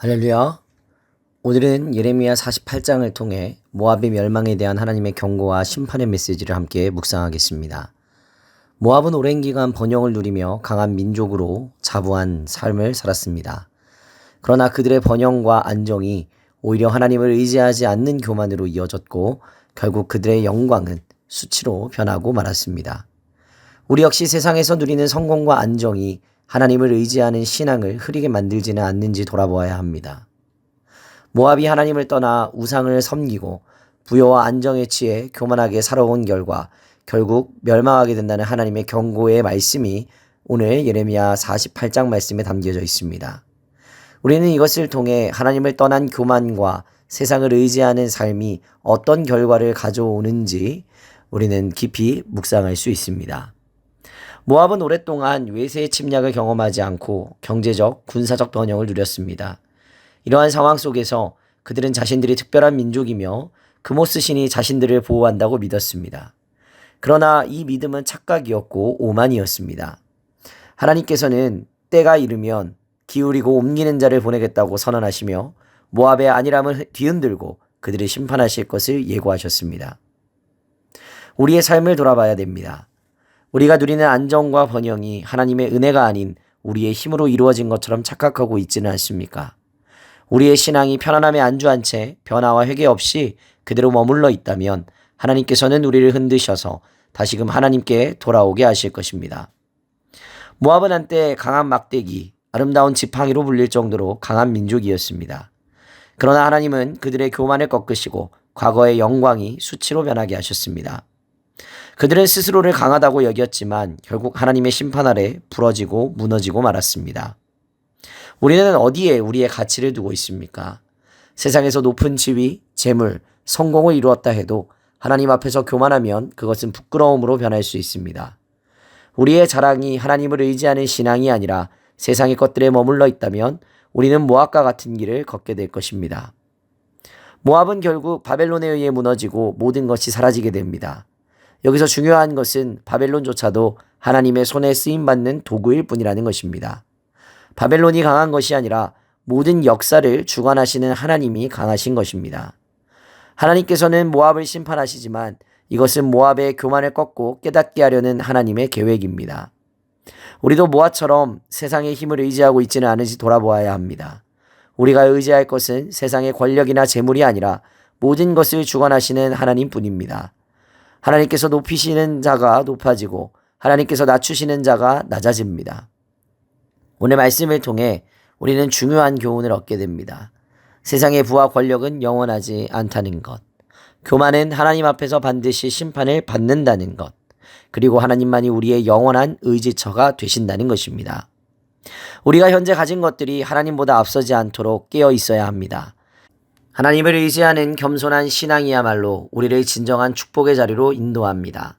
할렐루야. 오늘은 예레미야 48장을 통해 모압의 멸망에 대한 하나님의 경고와 심판의 메시지를 함께 묵상하겠습니다. 모압은 오랜 기간 번영을 누리며 강한 민족으로 자부한 삶을 살았습니다. 그러나 그들의 번영과 안정이 오히려 하나님을 의지하지 않는 교만으로 이어졌고 결국 그들의 영광은 수치로 변하고 말았습니다. 우리 역시 세상에서 누리는 성공과 안정이 하나님을 의지하는 신앙을 흐리게 만들지는 않는지 돌아보아야 합니다. 모압이 하나님을 떠나 우상을 섬기고 부여와 안정에 취해 교만하게 살아온 결과 결국 멸망하게 된다는 하나님의 경고의 말씀이 오늘 예레미야 48장 말씀에 담겨져 있습니다. 우리는 이것을 통해 하나님을 떠난 교만과 세상을 의지하는 삶이 어떤 결과를 가져오는지 우리는 깊이 묵상할 수 있습니다. 모압은 오랫동안 외세의 침략을 경험하지 않고 경제적, 군사적 번영을 누렸습니다. 이러한 상황 속에서 그들은 자신들이 특별한 민족이며 그모스 신이 자신들을 보호한다고 믿었습니다. 그러나 이 믿음은 착각이었고 오만이었습니다. 하나님께서는 때가 이르면 기울이고 옮기는 자를 보내겠다고 선언하시며 모압의 안일함을 뒤흔들고 그들을 심판하실 것을 예고하셨습니다. 우리의 삶을 돌아봐야 됩니다. 우리가 누리는 안정과 번영이 하나님의 은혜가 아닌 우리의 힘으로 이루어진 것처럼 착각하고 있지는 않습니까? 우리의 신앙이 편안함에 안주한 채 변화와 회개 없이 그대로 머물러 있다면 하나님께서는 우리를 흔드셔서 다시금 하나님께 돌아오게 하실 것입니다. 모압은 한때 강한 막대기, 아름다운 지팡이로 불릴 정도로 강한 민족이었습니다. 그러나 하나님은 그들의 교만을 꺾으시고 과거의 영광이 수치로 변하게 하셨습니다. 그들은 스스로를 강하다고 여겼지만 결국 하나님의 심판 아래 부러지고 무너지고 말았습니다. 우리는 어디에 우리의 가치를 두고 있습니까? 세상에서 높은 지위, 재물, 성공을 이루었다 해도 하나님 앞에서 교만하면 그것은 부끄러움으로 변할 수 있습니다. 우리의 자랑이 하나님을 의지하는 신앙이 아니라 세상의 것들에 머물러 있다면 우리는 모압과 같은 길을 걷게 될 것입니다. 모압은 결국 바벨론에 의해 무너지고 모든 것이 사라지게 됩니다. 여기서 중요한 것은 바벨론조차도 하나님의 손에 쓰임 받는 도구일 뿐이라는 것입니다. 바벨론이 강한 것이 아니라 모든 역사를 주관하시는 하나님이 강하신 것입니다. 하나님께서는 모압을 심판하시지만 이것은 모압의 교만을 꺾고 깨닫게 하려는 하나님의 계획입니다. 우리도 모압처럼 세상의 힘을 의지하고 있지는 않은지 돌아보아야 합니다. 우리가 의지할 것은 세상의 권력이나 재물이 아니라 모든 것을 주관하시는 하나님 뿐입니다. 하나님께서 높이시는 자가 높아지고 하나님께서 낮추시는 자가 낮아집니다. 오늘 말씀을 통해 우리는 중요한 교훈을 얻게 됩니다. 세상의 부와 권력은 영원하지 않다는 것. 교만은 하나님 앞에서 반드시 심판을 받는다는 것. 그리고 하나님만이 우리의 영원한 의지처가 되신다는 것입니다. 우리가 현재 가진 것들이 하나님보다 앞서지 않도록 깨어 있어야 합니다. 하나님을 의지하는 겸손한 신앙이야말로 우리를 진정한 축복의 자리로 인도합니다.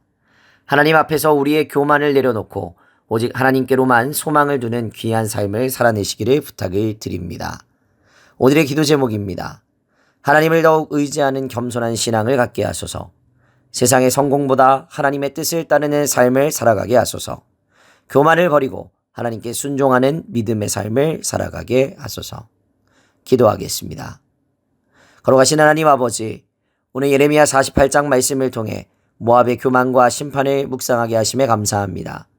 하나님 앞에서 우리의 교만을 내려놓고 오직 하나님께로만 소망을 두는 귀한 삶을 살아내시기를 부탁을 드립니다. 오늘의 기도 제목입니다. 하나님을 더욱 의지하는 겸손한 신앙을 갖게 하소서. 세상의 성공보다 하나님의 뜻을 따르는 삶을 살아가게 하소서. 교만을 버리고 하나님께 순종하는 믿음의 삶을 살아가게 하소서. 기도하겠습니다. 걸어가신 하나님 아버지, 오늘 예레미야 48장 말씀을 통해 모압의 교만과 심판을 묵상하게 하심에 감사합니다.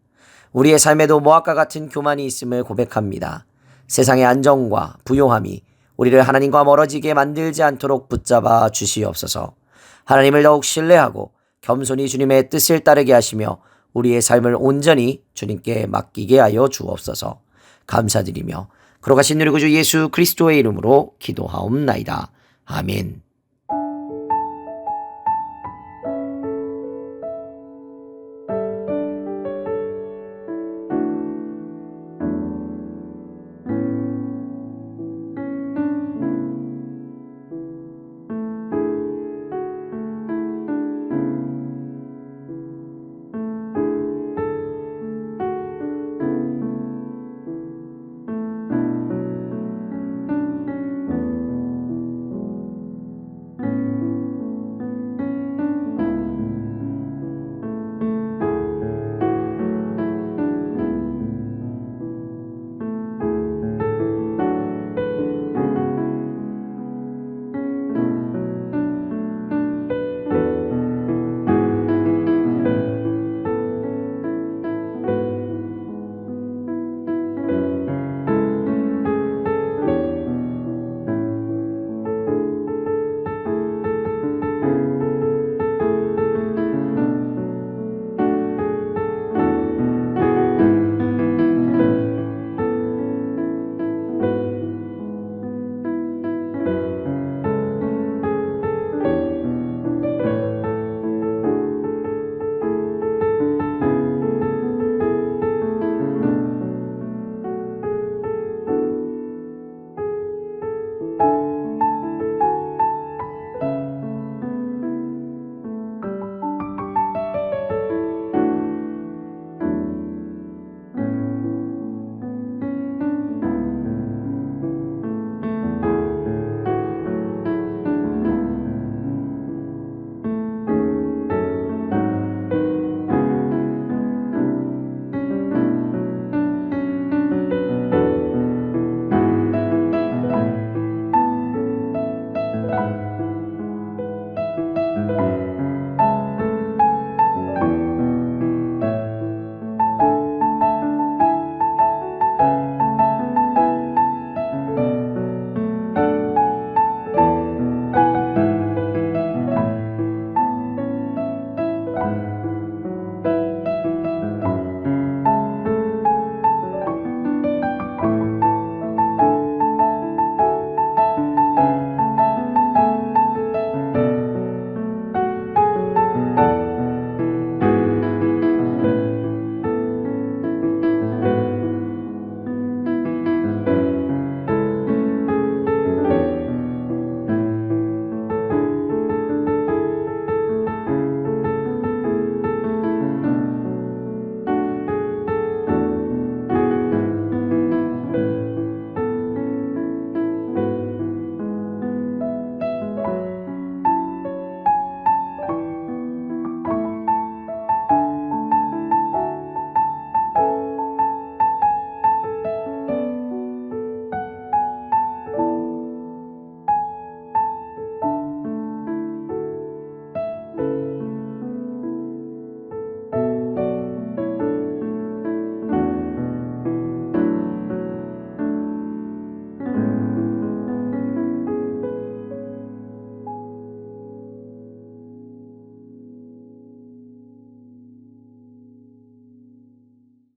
우리의 삶에도 모압과 같은 교만이 있음을 고백합니다. 세상의 안정과 부요함이 우리를 하나님과 멀어지게 만들지 않도록 붙잡아 주시옵소서. 하나님을 더욱 신뢰하고 겸손히 주님의 뜻을 따르게 하시며 우리의 삶을 온전히 주님께 맡기게 하여 주옵소서. 감사드리며 걸어가신 우리 구주 예수 그리스도의 이름으로 기도하옵나이다. 아멘.